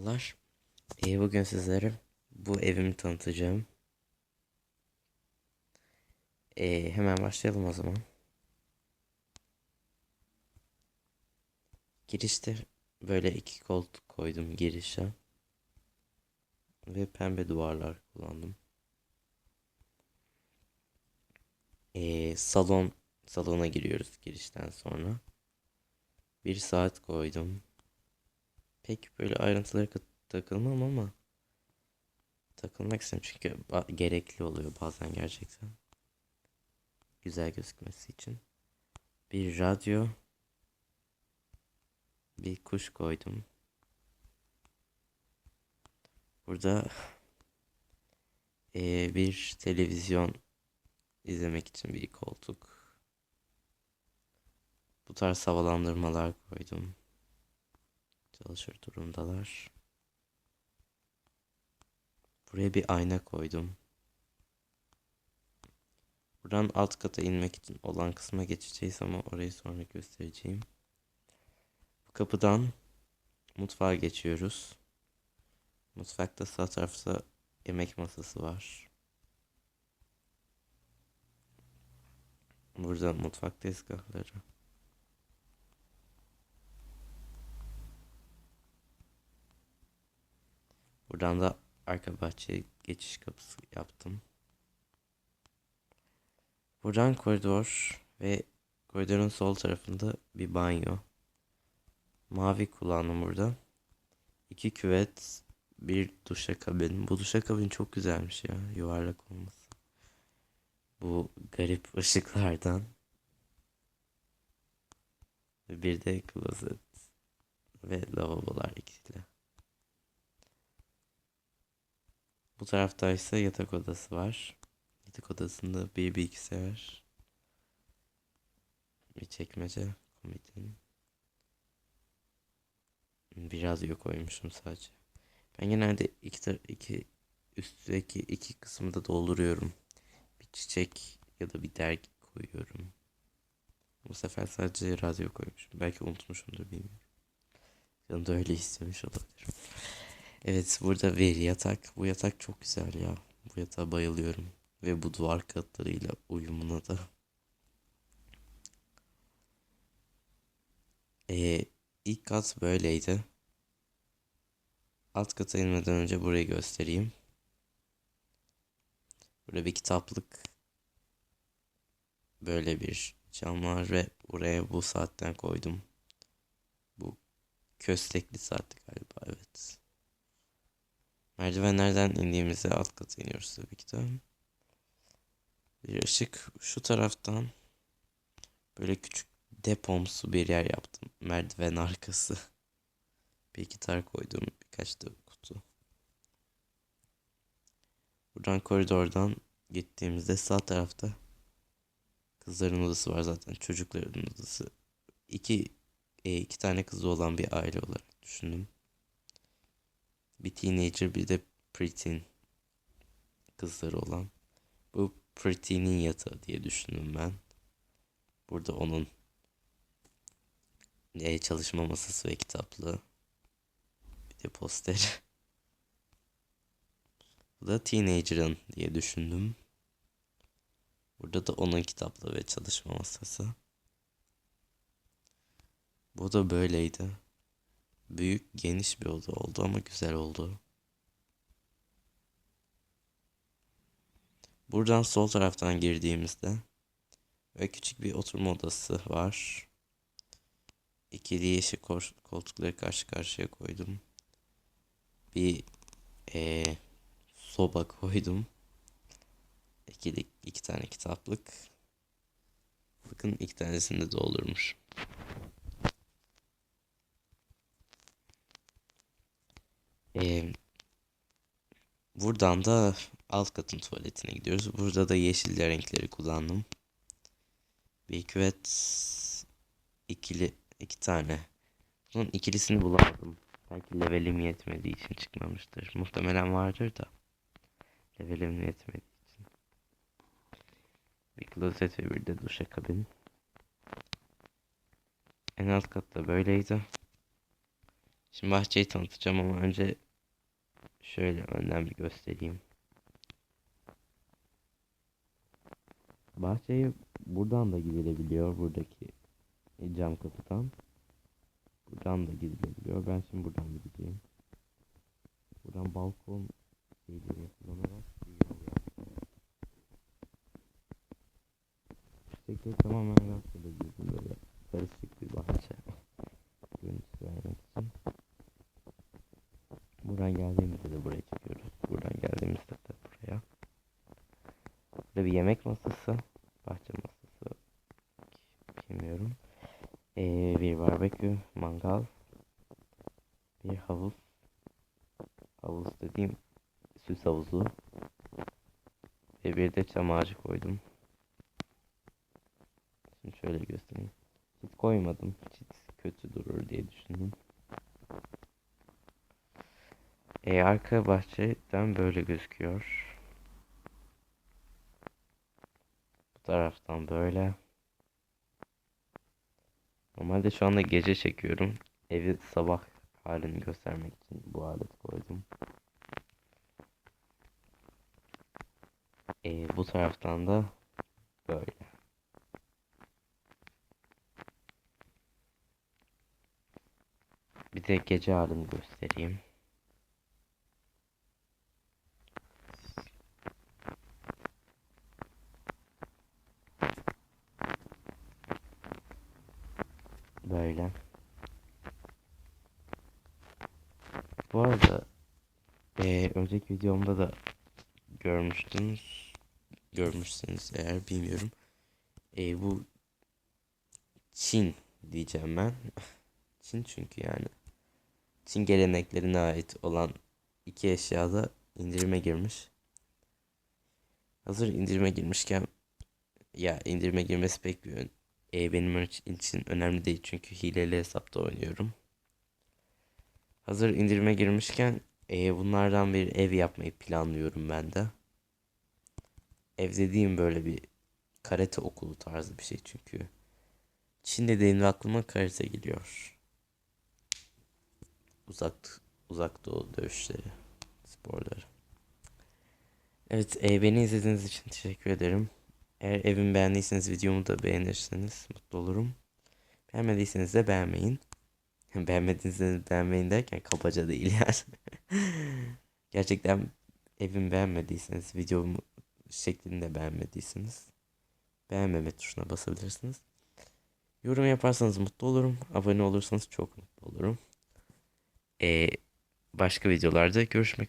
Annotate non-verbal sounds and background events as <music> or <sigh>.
Merhabalar. Ee, bugün sizlere bu evimi tanıtacağım. Ee, hemen başlayalım o zaman. Girişte böyle iki koltuk koydum girişe. Ve pembe duvarlar kullandım. Ee, salon salona giriyoruz girişten sonra. Bir saat koydum. Pek böyle ayrıntılara takılmam ama takılmak istedim çünkü gerekli oluyor bazen gerçekten. Güzel gözükmesi için. Bir radyo, bir kuş koydum. Burada eee, bir televizyon izlemek için bir koltuk. Bu tarz havalandırmalar koydum. Çalışır durumdalar. Buraya bir ayna koydum. Buradan alt kata inmek için olan kısma geçeceğiz ama orayı sonra göstereceğim. Bu kapıdan mutfağa geçiyoruz. Mutfakta sağ tarafta yemek masası var. Burada mutfak tezgahları. Buradan da arka bahçeye geçiş kapısı yaptım. Buradan koridor ve koridorun sol tarafında bir banyo. Mavi kullandım burada. İki küvet, bir duşakabin. Bu duşakabin çok güzelmiş ya, yuvarlak olması. Bu garip <laughs> ışıklardan. Bir de klozet ve lavabolar ikili. Bu tarafta ise yatak odası var. Yatak odasında bir bilgisayar, bir çekmece, komodin. Biraz yok koymuşum sadece. Ben genelde iki, iki üstteki iki kısmı da dolduruyorum. Bir çiçek ya da bir dergi koyuyorum. Bu sefer sadece radyo koymuşum. Belki unutmuşumdur bilmiyorum. Yanında öyle istemiş olabilirim. Evet burada bir yatak. Bu yatak çok güzel ya. Bu yatağa bayılıyorum. Ve bu duvar katlarıyla uyumuna da. Ee, ilk kat böyleydi. Alt kata inmeden önce burayı göstereyim. Burada bir kitaplık. Böyle bir cam var ve buraya bu saatten koydum. Bu köstekli saat galiba evet. Merdivenlerden indiğimizde alt kata iniyoruz tabii ki de. Bir ışık şu taraftan böyle küçük depomsu bir yer yaptım. Merdiven arkası. <laughs> Bir gitar koydum. Birkaç da kutu. Buradan koridordan gittiğimizde sağ tarafta kızların odası var zaten. Çocukların odası. İki, e, iki tane kızı olan bir aile olarak düşündüm. Bir teenager bir de preteen kızları olan. Bu preteen'in yatağı diye düşündüm ben. Burada onun e, çalışma masası ve kitaplığı. Bir de poster. Bu da teenager'ın diye düşündüm. Burada da onun kitaplığı ve çalışma masası. Bu da böyleydi. Büyük, geniş bir oda oldu ama güzel oldu. Buradan sol taraftan girdiğimizde ve küçük bir oturma odası var. İkili yeşil koltukları karşı karşıya koydum. Bir eee, soba koydum. İkili, iki tane kitaplık. Bakın iki tanesini de doldurmuş. Eee, buradan da alt katın tuvaletine gidiyoruz. Burada da yeşil renkleri kullandım. Bir küvet ikili iki tane. Bunun ikilisini bulamadım. Belki levelim yetmediği için çıkmamıştır. Muhtemelen vardır da. Levelim yetmediği için. Bir klozet ve bir de duşakabin. En alt katta böyleydi. Şimdi bahçeyi tanıtacağım ama önce şöyle önden bir göstereyim. Bahçeye buradan da gidilebiliyor. Buradaki cam kapıdan. Buradan da gidilebiliyor. Ben şimdi buradan gideceğim. Buradan balkon şeyleri kullanarak bir yol yaptım. Çiçekleri tamamen rastgele girdim böyle karışık bir bahçe. Görüntüsü vermek için. Buradan geldiğimizde de buraya çıkıyoruz. Buradan geldiğimizde de buraya. Burada bir yemek masası. Bahçe masası. Bilmiyorum. Ee, bir barbekü, mangal. Bir havuz. Havuz dediğim süs havuzu. Ve bir de çam ağacı koydum. Şimdi şöyle göstereyim. Hiç koymadım. Hiç kötü durur diye düşündüm. E, arka bahçeden böyle gözüküyor. Bu taraftan böyle. Normalde şu anda gece çekiyorum. Evi sabah halini göstermek için bu alet koydum. E, bu taraftan da böyle. Bir de gece halini göstereyim. Böyle. Bu arada eee, önceki videomda da görmüştünüz. Görmüşsünüz eğer bilmiyorum. Eee, bu Çin diyeceğim ben. <laughs> Çin çünkü yani. Çin geleneklerine ait olan iki eşyada indirime girmiş. Hazır indirime girmişken ya indirime girmesi pek bir e, benim için önemli değil çünkü hileli hesapta oynuyorum. Hazır indirime girmişken e, bunlardan bir ev yapmayı planlıyorum ben de. Ev dediğim böyle bir karate okulu tarzı bir şey çünkü. Çin dediğimde aklıma karate geliyor. Uzak uzak doğu dövüşleri, sporları. Evet, e, beni izlediğiniz için teşekkür ederim. Eğer evimi beğendiyseniz videomu da beğenirseniz mutlu olurum. Beğenmediyseniz de beğenmeyin. <laughs> Beğenmediyseniz beğenmeyin derken kabaca değil yani. <laughs> Gerçekten evimi beğenmediyseniz, videomu şeklinde beğenmediyseniz beğenmeme tuşuna basabilirsiniz. Yorum yaparsanız mutlu olurum. Abone olursanız çok mutlu olurum. Ee, başka videolarda görüşmek üzere.